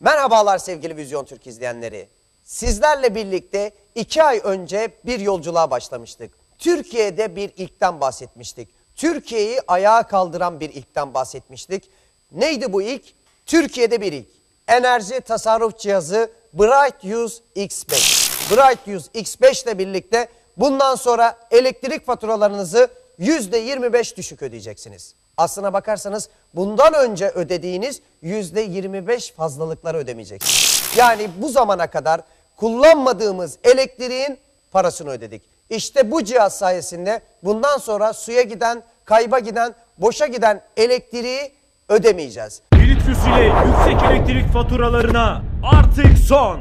Merhabalar sevgili Vizyon Türk izleyenleri. Sizlerle birlikte iki ay önce bir yolculuğa başlamıştık. Türkiye'de bir ilkten bahsetmiştik. Türkiye'yi ayağa kaldıran bir ilkten bahsetmiştik. Neydi bu ilk? Türkiye'de bir ilk. Enerji tasarruf cihazı Bright Use X5. Bright Use X5 ile birlikte bundan sonra elektrik faturalarınızı %25 düşük ödeyeceksiniz. Aslına bakarsanız bundan önce ödediğiniz %25 fazlalıkları ödemeyeceksiniz. Yani bu zamana kadar kullanmadığımız elektriğin parasını ödedik. İşte bu cihaz sayesinde bundan sonra suya giden, kayba giden, boşa giden elektriği ödemeyeceğiz. Litrus ile yüksek elektrik faturalarına artık son.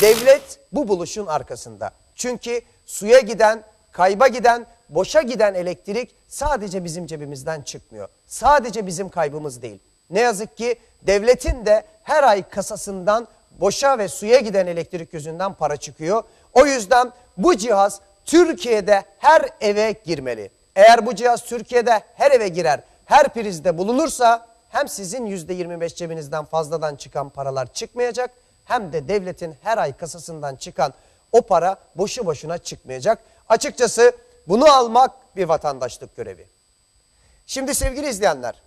Devlet bu buluşun arkasında. Çünkü suya giden, kayba giden, boşa giden elektrik sadece bizim cebimizden çıkmıyor. Sadece bizim kaybımız değil. Ne yazık ki devletin de her ay kasasından boşa ve suya giden elektrik yüzünden para çıkıyor. O yüzden bu cihaz Türkiye'de her eve girmeli. Eğer bu cihaz Türkiye'de her eve girer, her prizde bulunursa hem sizin %25 cebinizden fazladan çıkan paralar çıkmayacak hem de devletin her ay kasasından çıkan o para boşu boşuna çıkmayacak. Açıkçası bunu almak bir vatandaşlık görevi. Şimdi sevgili izleyenler,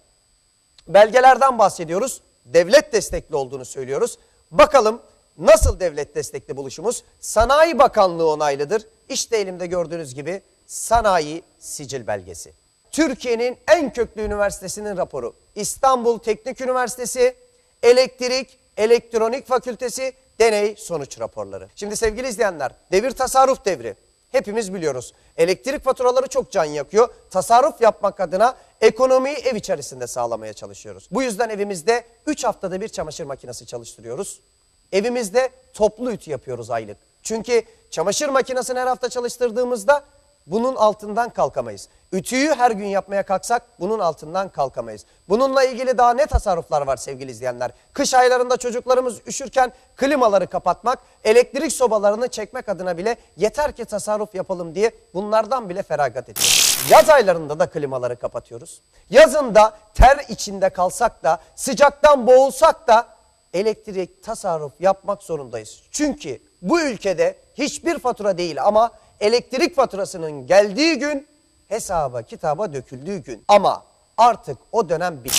belgelerden bahsediyoruz. Devlet destekli olduğunu söylüyoruz. Bakalım nasıl devlet destekli buluşumuz? Sanayi Bakanlığı onaylıdır. İşte elimde gördüğünüz gibi sanayi sicil belgesi. Türkiye'nin en köklü üniversitesinin raporu. İstanbul Teknik Üniversitesi Elektrik Elektronik Fakültesi deney sonuç raporları. Şimdi sevgili izleyenler, devir tasarruf devri. Hepimiz biliyoruz. Elektrik faturaları çok can yakıyor. Tasarruf yapmak adına ekonomiyi ev içerisinde sağlamaya çalışıyoruz. Bu yüzden evimizde 3 haftada bir çamaşır makinesi çalıştırıyoruz. Evimizde toplu ütü yapıyoruz aylık. Çünkü çamaşır makinesini her hafta çalıştırdığımızda bunun altından kalkamayız. Ütüyü her gün yapmaya kalksak bunun altından kalkamayız. Bununla ilgili daha ne tasarruflar var sevgili izleyenler? Kış aylarında çocuklarımız üşürken klimaları kapatmak, elektrik sobalarını çekmek adına bile yeter ki tasarruf yapalım diye bunlardan bile feragat ediyoruz. Yaz aylarında da klimaları kapatıyoruz. Yazında ter içinde kalsak da sıcaktan boğulsak da elektrik tasarruf yapmak zorundayız. Çünkü bu ülkede hiçbir fatura değil ama elektrik faturasının geldiği gün hesaba kitaba döküldüğü gün. Ama artık o dönem bitti.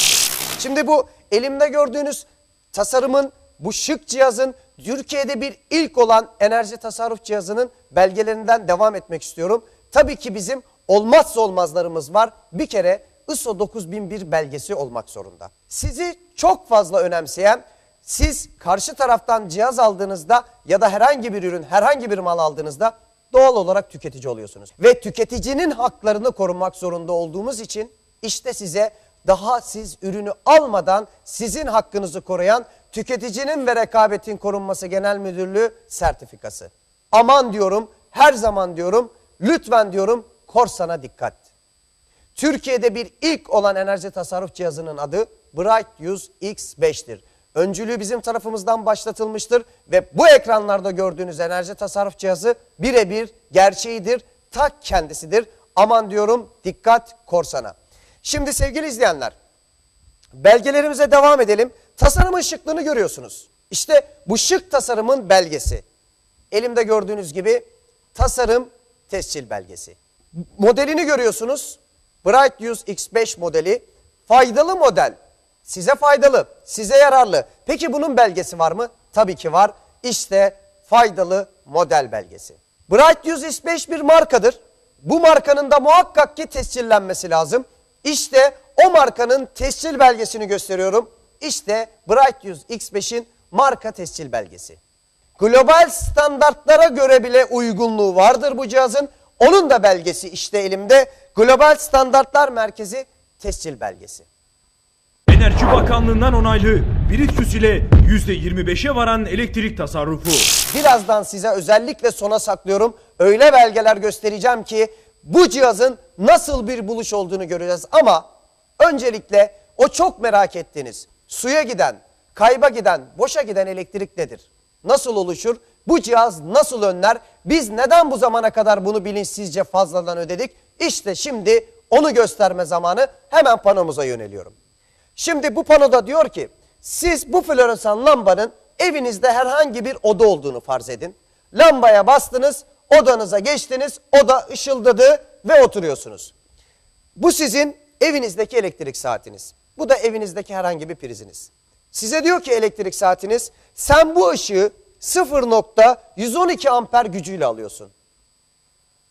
Şimdi bu elimde gördüğünüz tasarımın bu şık cihazın Türkiye'de bir ilk olan enerji tasarruf cihazının belgelerinden devam etmek istiyorum. Tabii ki bizim olmazsa olmazlarımız var. Bir kere ISO 9001 belgesi olmak zorunda. Sizi çok fazla önemseyen siz karşı taraftan cihaz aldığınızda ya da herhangi bir ürün, herhangi bir mal aldığınızda doğal olarak tüketici oluyorsunuz. Ve tüketicinin haklarını korumak zorunda olduğumuz için işte size daha siz ürünü almadan sizin hakkınızı koruyan Tüketicinin ve Rekabetin Korunması Genel Müdürlüğü sertifikası. Aman diyorum, her zaman diyorum, lütfen diyorum korsana dikkat. Türkiye'de bir ilk olan enerji tasarruf cihazının adı Bright Use X5'tir. Öncülüğü bizim tarafımızdan başlatılmıştır ve bu ekranlarda gördüğünüz enerji tasarruf cihazı birebir gerçeğidir, ta kendisidir. Aman diyorum dikkat korsana. Şimdi sevgili izleyenler, belgelerimize devam edelim. Tasarımın şıklığını görüyorsunuz. İşte bu şık tasarımın belgesi. Elimde gördüğünüz gibi tasarım tescil belgesi. Modelini görüyorsunuz. Bright Use X5 modeli. Faydalı model. Size faydalı, size yararlı. Peki bunun belgesi var mı? Tabii ki var. İşte faydalı model belgesi. Bright Use X5 bir markadır. Bu markanın da muhakkak ki tescillenmesi lazım. İşte o markanın tescil belgesini gösteriyorum. İşte Bright Use X5'in marka tescil belgesi. Global standartlara göre bile uygunluğu vardır bu cihazın. Onun da belgesi işte elimde. Global Standartlar Merkezi tescil belgesi. Enerji Bakanlığı'ndan onaylı Biritus ile %25'e varan elektrik tasarrufu. Birazdan size özellikle sona saklıyorum. Öyle belgeler göstereceğim ki bu cihazın nasıl bir buluş olduğunu göreceğiz. Ama öncelikle o çok merak ettiğiniz suya giden, kayba giden, boşa giden elektrik nedir? Nasıl oluşur? Bu cihaz nasıl önler? Biz neden bu zamana kadar bunu bilinçsizce fazladan ödedik? İşte şimdi onu gösterme zamanı hemen panomuza yöneliyorum. Şimdi bu panoda diyor ki siz bu floresan lambanın evinizde herhangi bir oda olduğunu farz edin. Lambaya bastınız, odanıza geçtiniz, oda ışıldadı ve oturuyorsunuz. Bu sizin evinizdeki elektrik saatiniz. Bu da evinizdeki herhangi bir priziniz. Size diyor ki elektrik saatiniz sen bu ışığı 0.112 amper gücüyle alıyorsun.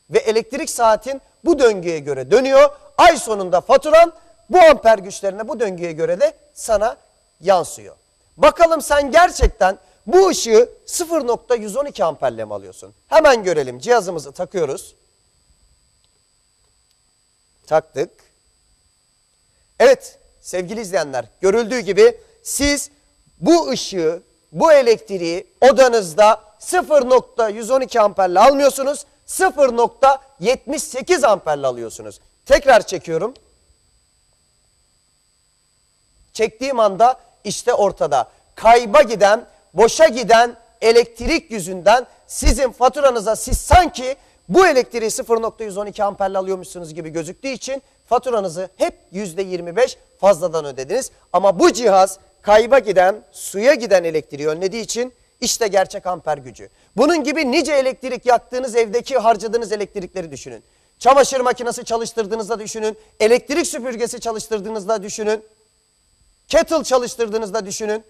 Ve elektrik saatin bu döngüye göre dönüyor. Ay sonunda faturan bu amper güçlerine bu döngüye göre de sana yansıyor. Bakalım sen gerçekten bu ışığı 0.112 amperle mi alıyorsun? Hemen görelim cihazımızı takıyoruz. Taktık. Evet sevgili izleyenler görüldüğü gibi siz bu ışığı, bu elektriği odanızda 0.112 amperle almıyorsunuz. 0.78 amperle alıyorsunuz. Tekrar çekiyorum. Çektiğim anda işte ortada kayba giden, boşa giden elektrik yüzünden sizin faturanıza siz sanki bu elektriği 0.112 amperle alıyormuşsunuz gibi gözüktüğü için faturanızı hep %25 fazladan ödediniz. Ama bu cihaz kayba giden, suya giden elektriği önlediği için işte gerçek amper gücü. Bunun gibi nice elektrik yaktığınız evdeki harcadığınız elektrikleri düşünün. Çamaşır makinesi çalıştırdığınızda düşünün. Elektrik süpürgesi çalıştırdığınızda düşünün. Kettle çalıştırdığınızda düşünün.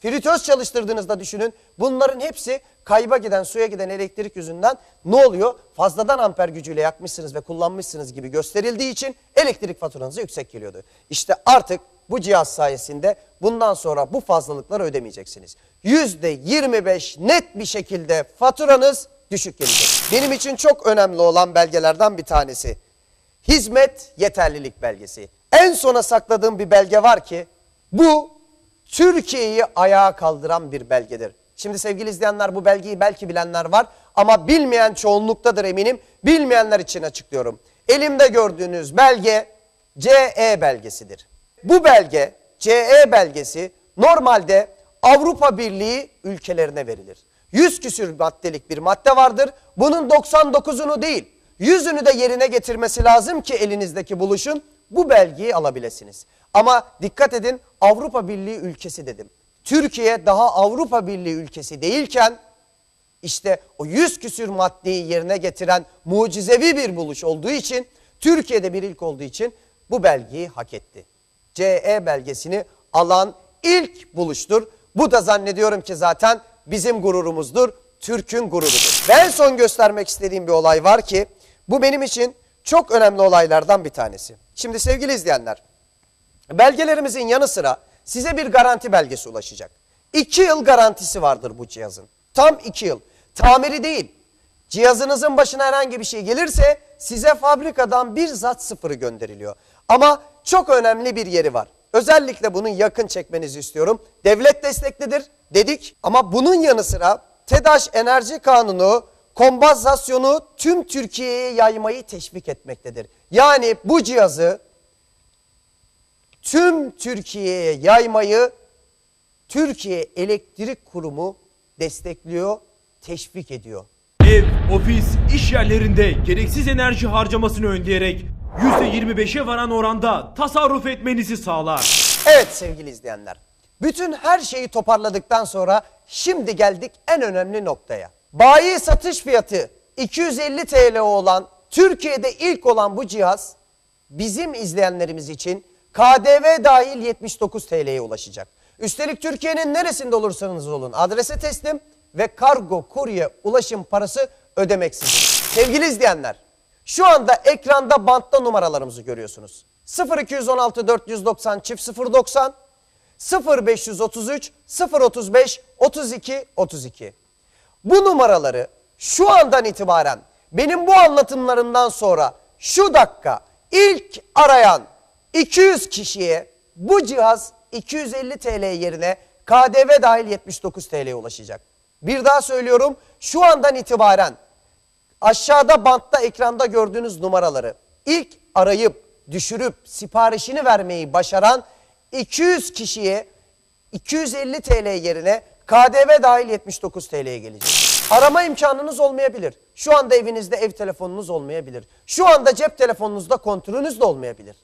Fritöz çalıştırdığınızda düşünün. Bunların hepsi kayba giden, suya giden elektrik yüzünden ne oluyor? Fazladan amper gücüyle yakmışsınız ve kullanmışsınız gibi gösterildiği için elektrik faturanız yüksek geliyordu. İşte artık bu cihaz sayesinde bundan sonra bu fazlalıkları ödemeyeceksiniz. %25 net bir şekilde faturanız düşük gelecek. Benim için çok önemli olan belgelerden bir tanesi. Hizmet yeterlilik belgesi. En sona sakladığım bir belge var ki bu Türkiye'yi ayağa kaldıran bir belgedir. Şimdi sevgili izleyenler bu belgeyi belki bilenler var ama bilmeyen çoğunluktadır eminim. Bilmeyenler için açıklıyorum. Elimde gördüğünüz belge CE belgesidir. Bu belge CE belgesi normalde Avrupa Birliği ülkelerine verilir. 100 küsür maddelik bir madde vardır. Bunun 99'unu değil 100'ünü de yerine getirmesi lazım ki elinizdeki buluşun bu belgeyi alabilirsiniz. Ama dikkat edin Avrupa Birliği ülkesi dedim. Türkiye daha Avrupa Birliği ülkesi değilken işte o yüz küsür maddeyi yerine getiren mucizevi bir buluş olduğu için Türkiye'de bir ilk olduğu için bu belgeyi hak etti. CE belgesini alan ilk buluştur. Bu da zannediyorum ki zaten bizim gururumuzdur. Türk'ün gururudur. Ve en son göstermek istediğim bir olay var ki bu benim için çok önemli olaylardan bir tanesi. Şimdi sevgili izleyenler belgelerimizin yanı sıra size bir garanti belgesi ulaşacak. İki yıl garantisi vardır bu cihazın. Tam iki yıl. Tamiri değil. Cihazınızın başına herhangi bir şey gelirse size fabrikadan bir zat sıfırı gönderiliyor. Ama çok önemli bir yeri var. Özellikle bunun yakın çekmenizi istiyorum. Devlet desteklidir dedik ama bunun yanı sıra TEDAŞ Enerji Kanunu kombazasyonu tüm Türkiye'ye yaymayı teşvik etmektedir. Yani bu cihazı tüm Türkiye'ye yaymayı Türkiye Elektrik Kurumu destekliyor, teşvik ediyor. Ev, ofis, iş yerlerinde gereksiz enerji harcamasını önleyerek %25'e varan oranda tasarruf etmenizi sağlar. Evet sevgili izleyenler. Bütün her şeyi toparladıktan sonra şimdi geldik en önemli noktaya. Bayi satış fiyatı 250 TL olan Türkiye'de ilk olan bu cihaz bizim izleyenlerimiz için KDV dahil 79 TL'ye ulaşacak. Üstelik Türkiye'nin neresinde olursanız olun adrese teslim ve kargo kurye ulaşım parası ödemeksizin. Sevgili izleyenler şu anda ekranda bantta numaralarımızı görüyorsunuz. 0216 490 çift 090 0533 035 32 32. Bu numaraları şu andan itibaren benim bu anlatımlarımdan sonra şu dakika ilk arayan 200 kişiye bu cihaz 250 TL yerine KDV dahil 79 TL'ye ulaşacak. Bir daha söylüyorum şu andan itibaren aşağıda bantta ekranda gördüğünüz numaraları ilk arayıp düşürüp siparişini vermeyi başaran 200 kişiye 250 TL yerine KDV dahil 79 TL'ye gelecek. Arama imkanınız olmayabilir. Şu anda evinizde ev telefonunuz olmayabilir. Şu anda cep telefonunuzda kontrolünüz de olmayabilir.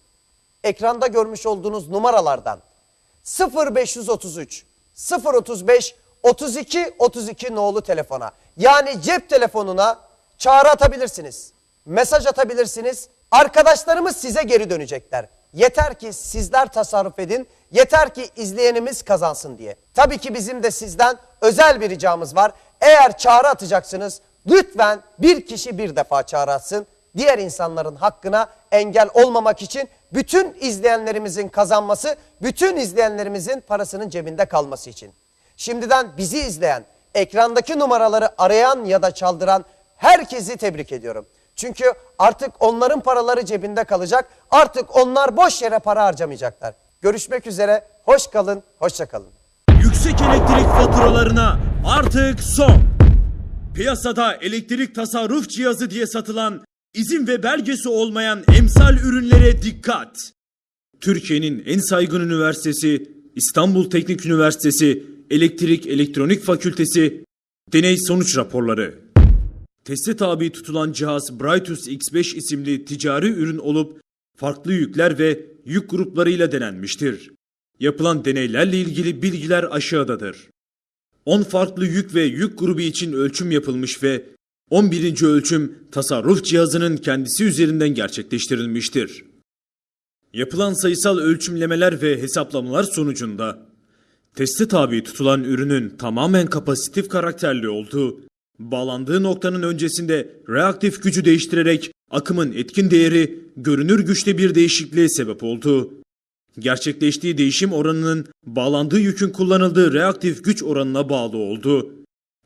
Ekranda görmüş olduğunuz numaralardan 0533 035 32 32 nolu telefona yani cep telefonuna çağrı atabilirsiniz. Mesaj atabilirsiniz. Arkadaşlarımız size geri dönecekler. Yeter ki sizler tasarruf edin. Yeter ki izleyenimiz kazansın diye. Tabii ki bizim de sizden özel bir ricamız var. Eğer çağrı atacaksınız lütfen bir kişi bir defa çağrı atsın. Diğer insanların hakkına engel olmamak için bütün izleyenlerimizin kazanması, bütün izleyenlerimizin parasının cebinde kalması için. Şimdiden bizi izleyen, ekrandaki numaraları arayan ya da çaldıran herkesi tebrik ediyorum. Çünkü artık onların paraları cebinde kalacak. Artık onlar boş yere para harcamayacaklar. Görüşmek üzere. Hoş kalın, hoşça kalın. Yüksek elektrik faturalarına artık son. Piyasada elektrik tasarruf cihazı diye satılan izin ve belgesi olmayan emsal ürünlere dikkat. Türkiye'nin en saygın üniversitesi İstanbul Teknik Üniversitesi Elektrik Elektronik Fakültesi deney sonuç raporları. Teste tabi tutulan cihaz Brightus X5 isimli ticari ürün olup farklı yükler ve yük gruplarıyla denenmiştir. Yapılan deneylerle ilgili bilgiler aşağıdadır. 10 farklı yük ve yük grubu için ölçüm yapılmış ve 11. ölçüm tasarruf cihazının kendisi üzerinden gerçekleştirilmiştir. Yapılan sayısal ölçümlemeler ve hesaplamalar sonucunda teste tabi tutulan ürünün tamamen kapasitif karakterli olduğu, bağlandığı noktanın öncesinde reaktif gücü değiştirerek akımın etkin değeri görünür güçte bir değişikliğe sebep oldu. Gerçekleştiği değişim oranının bağlandığı yükün kullanıldığı reaktif güç oranına bağlı oldu.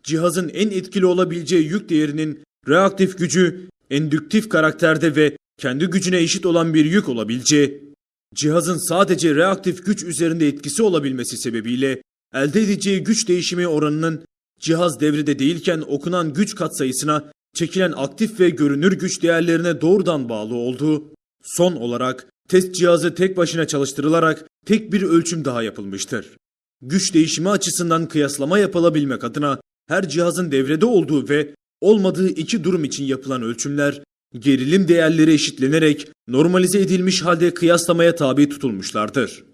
Cihazın en etkili olabileceği yük değerinin reaktif gücü endüktif karakterde ve kendi gücüne eşit olan bir yük olabileceği, cihazın sadece reaktif güç üzerinde etkisi olabilmesi sebebiyle elde edeceği güç değişimi oranının cihaz devrede değilken okunan güç katsayısına çekilen aktif ve görünür güç değerlerine doğrudan bağlı olduğu, son olarak test cihazı tek başına çalıştırılarak tek bir ölçüm daha yapılmıştır. Güç değişimi açısından kıyaslama yapılabilmek adına her cihazın devrede olduğu ve olmadığı iki durum için yapılan ölçümler gerilim değerleri eşitlenerek normalize edilmiş halde kıyaslamaya tabi tutulmuşlardır.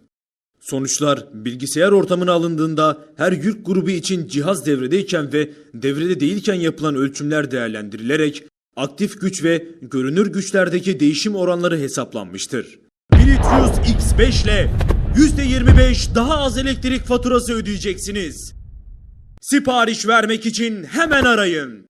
Sonuçlar bilgisayar ortamına alındığında her yük grubu için cihaz devredeyken ve devrede değilken yapılan ölçümler değerlendirilerek aktif güç ve görünür güçlerdeki değişim oranları hesaplanmıştır. Bilitrius X5 ile %25 daha az elektrik faturası ödeyeceksiniz. Sipariş vermek için hemen arayın.